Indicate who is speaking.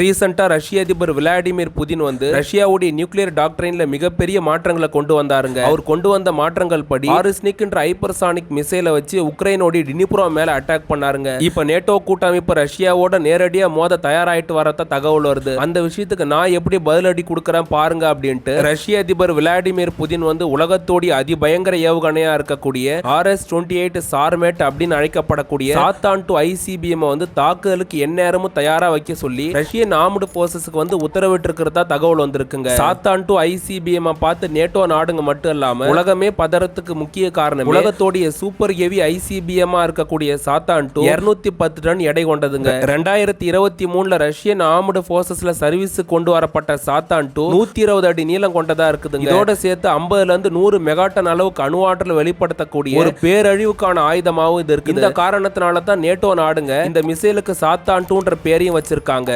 Speaker 1: ரீசெண்டாக ரஷ்ய அதிபர் விளாடிமிர் புதின் வந்து ரஷ்யாவுடைய நியூக்ளியர் டாக்டரின்ல மிகப்பெரிய மாற்றங்களை கொண்டு வந்தாருங்க. அவர் கொண்டு வந்த மாற்றங்கள் படி ஆரிஸ்னிக் என்ற ஹைப்பர்சானிக் மிசைலை வச்சு உக்ரைனோட டினிப்ரோ மேல அட்டாக் பண்ணாருங்க. இப்ப நேட்டோ கூட்டமைப்பு ரஷ்யாவோட நேரடியா மோத தயாராயிட்டு வரத்த தகவல் வருது. அந்த விஷயத்துக்கு நான் எப்படி பதிலடி கொடுக்குறேன் பாருங்க அப்படின்ட்டு ரஷ்ய அதிபர் விளாடிமிர் புதின் வந்து உலகத்தோடைய அதிபயங்கர ஏவுகணையா இருக்கக்கூடிய R S twenty eight Sarmat அப்படின்னு அழைக்கப்படக்கூடிய சாத்தான் டு ஐசிபிஎம் வந்து தாக்குதலுக்கு எந்நேரமும் தயாரா வைக்க சொல்லி ரஷ்ய ரஷ்யன் ஆர்முடு போர்சஸ்க்கு வந்து உத்தரவிட்டிருக்கிறதா தகவல் வந்திருக்குங்க. சாத்தான் டு ஐசிபிஎம் பார்த்து நேட்டோ நாடுங்க மட்டும் இல்லாம உலகமே பதறத்துக்கு முக்கிய காரணம் உலகத்தோடைய சூப்பர் ஹெவி ஐசிபிஎம் இருக்கக்கூடிய சாத்தான் டு இருநூத்தி பத்து டன் எடை கொண்டதுங்க. ரெண்டாயிரத்தி இருபத்தி மூணுல ரஷ்யன் ஆர்முடு போர்சஸ்ல சர்வீஸ் கொண்டு வரப்பட்ட சாத்தான் டூ நூத்தி இருபது அடி நீளம் கொண்டதா இருக்குதுங்க. இதோட சேர்த்து ஐம்பதுல இருந்து நூறு மெகாட்டன் அளவுக்கு அணுவாற்றல் வெளிப்படுத்தக்கூடிய ஒரு பேரழிவுக்கான ஆயுதமாகவும் இது இருக்கு இந்த காரணத்தினால தான் நேட்டோ நாடுங்க இந்த மிசைலுக்கு சாத்தான் டூன்ற பேரையும் வச்சிருக்காங்க.